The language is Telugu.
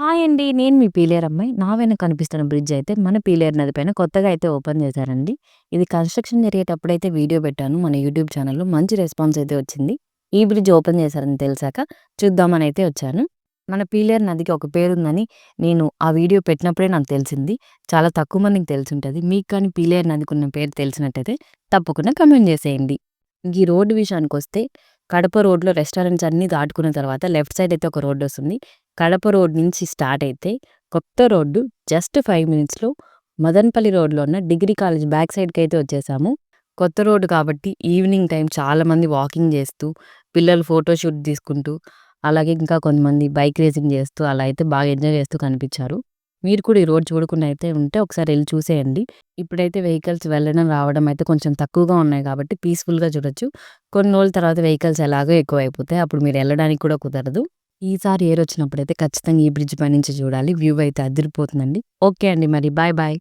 హాయ్ అండి. నేను మీ పీలేర్ అమ్మాయి. నా వెనక కనిపిస్తున్న బ్రిడ్జ్ అయితే మన పీలేరు నది పైన కొత్తగా అయితే ఓపెన్ చేశారండి. ఇది కన్‌స్ట్రక్షన్ జరిగేటప్పుడైతే వీడియో పెట్టాను మన యూట్యూబ్ ఛానల్‌లో. మంచి రెస్పాన్స్ అయితే వచ్చింది. ఈ బ్రిడ్జ్ ఓపెన్ చేశారని తెలిసాక చూద్దామని అయితే వచ్చాను. మన పీలేరు నదికి ఒక పేరుందని నేను ఆ వీడియో పెట్టినప్పుడే నాకు తెలిసింది. చాలా తక్కువ మందికి తెలిసుంటది. మీకు కానీ పీలేరు నదికి ఉన్న పేరు తెలిసినట్టయితే తప్పకుండా కమెంట్ చేసేయండి. ఈ రోడ్డు విషయానికి వస్తే కడప రోడ్‌లో రెస్టారెంట్స్ అన్నీ దాటుకున్న తర్వాత లెఫ్ట్ సైడ్ అయితే ఒక రోడ్డు వస్తుంది. కడప రోడ్ నుంచి స్టార్ట్ అయితే కొత్త రోడ్డు జస్ట్ ఫైవ్ మినిట్స్‌లో మదనపల్లి రోడ్‌లో ఉన్న డిగ్రీ కాలేజ్ బ్యాక్ సైడ్‌కి అయితే వచ్చేసాము. కొత్త రోడ్డు కాబట్టి ఈవినింగ్ టైం చాలామంది వాకింగ్ చేస్తూ, పిల్లలు ఫోటో షూట్ తీసుకుంటూ, అలాగే ఇంకా కొంతమంది బైక్ రేసింగ్ చేస్తూ అలా అయితే బాగా ఎంజాయ్ చేస్తూ కనిపించారు. మీరు కూడా ఈ రోడ్ చూడకుండా అయితే ఉంటే ఒకసారి వెళ్ళి చూసేయండి. ఇప్పుడైతే వెహికల్స్ వెళ్ళడం, రావడం అయితే కొంచెం తక్కువగా ఉన్నాయి కాబట్టి పీస్‌ఫుల్‌గా చూడొచ్చు. కొన్ని రోజుల తర్వాత వెహికల్స్ ఎలాగో ఎక్కువైపోతాయి. అప్పుడు మీరు వెళ్ళడానికి కూడా కుదరదు. ఈసారి అయితే ఖచ్చితంగా ఈ బ్రిడ్జ్ పైనుంచి చూడాలి. వ్యూ అయితే అదిరిపోతుందండి. ఓకే అండి మరి బాయ్ బాయ్.